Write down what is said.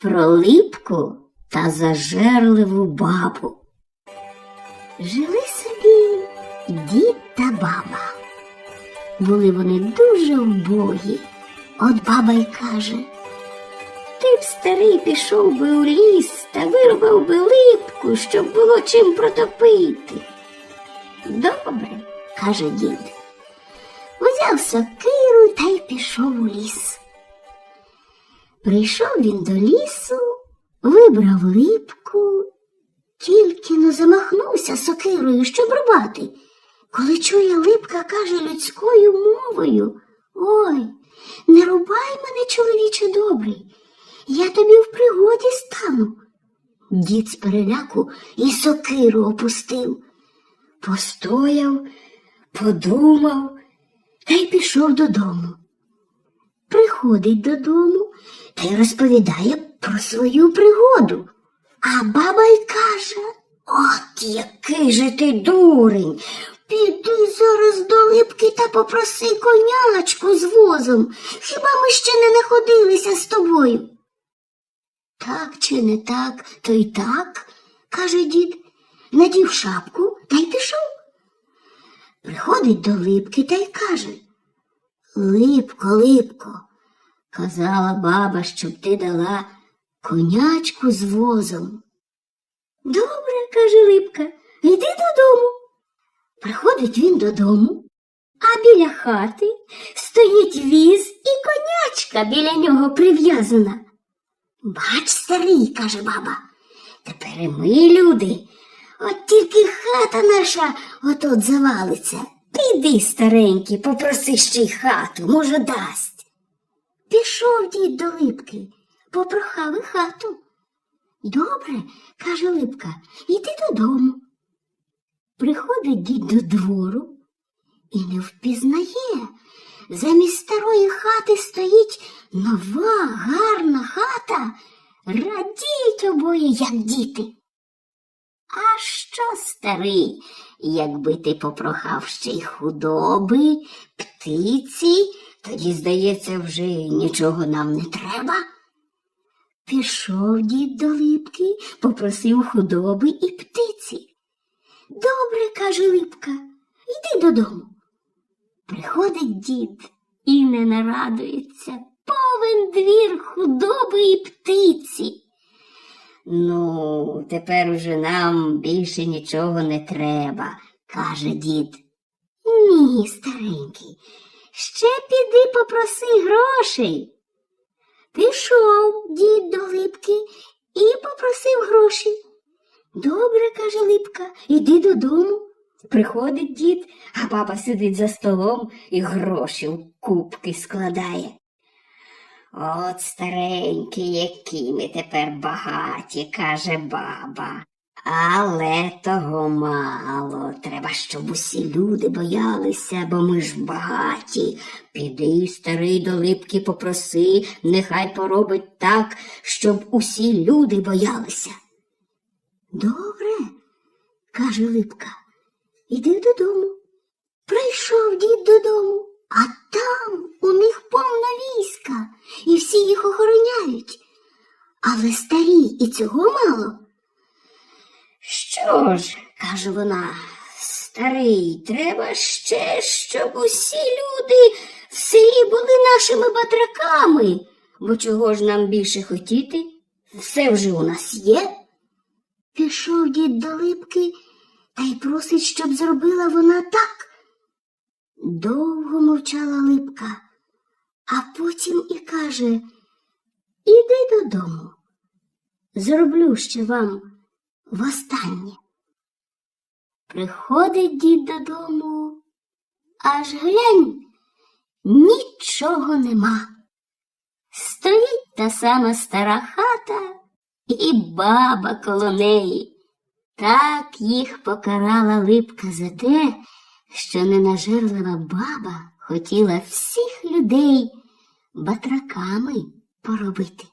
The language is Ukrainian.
про липку та зажерливу бабу. Жили собі дід та баба. Були вони дуже вбогі. От баба й каже, ти б старий пішов би у ліс та вирубав би липку, щоб було чим протопити. Добре, каже дід. Узяв сокиру та й пішов у ліс. Прийшов він до лісу, вибрав липку, тільки не замахнувся сокирою, щоб рубати. Коли чує липка, каже людською мовою Ой, не рубай мене, чоловіче добрий, я тобі в пригоді стану. Дід з переляку і сокиру опустив, постояв, подумав та й пішов додому. Приходить додому та й розповідає про свою пригоду. А баба й каже От який же ти дурень. Піди зараз до липки та попроси конячку з возом. Хіба ми ще не находилися з тобою? Так чи не так, то й так, каже дід, надів шапку та й пішов. Приходить до липки та й каже Липко, липко, казала баба, щоб ти дала конячку з возом. Добре, каже Липка, йди додому. Приходить він додому, а біля хати стоїть віз і конячка біля нього прив'язана. Бач, старий, каже баба, тепер і ми люди. От тільки хата наша отот завалиться. Піди, старенький, попроси ще й хату, може, дасть. Пішов дід до липки, попрохав і хату. Добре, каже Липка, іди додому. Приходить дід до двору і не впізнає. Замість старої хати стоїть нова, гарна хата. Радіють обоє, як діти. А що, старий, якби ти попрохав ще й худоби, птиці, тоді, здається, вже нічого нам не треба. Пішов дід до липки, попросив худоби і птиці. Добре, каже Липка, йди додому. Приходить дід і не нарадується. Повен двір худоби і птиці. Ну, тепер уже нам більше нічого не треба, каже дід. Ні, старенький, ще піди попроси грошей. Пішов дід до липки і попросив грошей. Добре, каже Липка, іди додому. Приходить дід, а баба сидить за столом і гроші в кубки складає. От старенькі, які ми тепер багаті, каже баба. Але того мало. Треба, щоб усі люди боялися, бо ми ж багаті. Піди, старий до липки попроси, нехай поробить так, щоб усі люди боялися. Добре, каже Липка, іди додому. Прийшов дід додому, а там у них повно війська, і всі їх охороняють. Але старі і цього мало. Що ж, каже вона, старий, треба ще, щоб усі люди в селі були нашими батраками, бо чого ж нам більше хотіти? Все вже у нас є. Пішов дід до липки та й просить, щоб зробила вона так. Довго мовчала липка, а потім і каже Іди додому. Зроблю ще вам востаннє. Приходить дід додому, аж глянь, нічого нема. Стоїть та сама стара хата і баба коло неї. Так їх покарала липка за те, що ненажерлива баба хотіла всіх людей батраками поробити.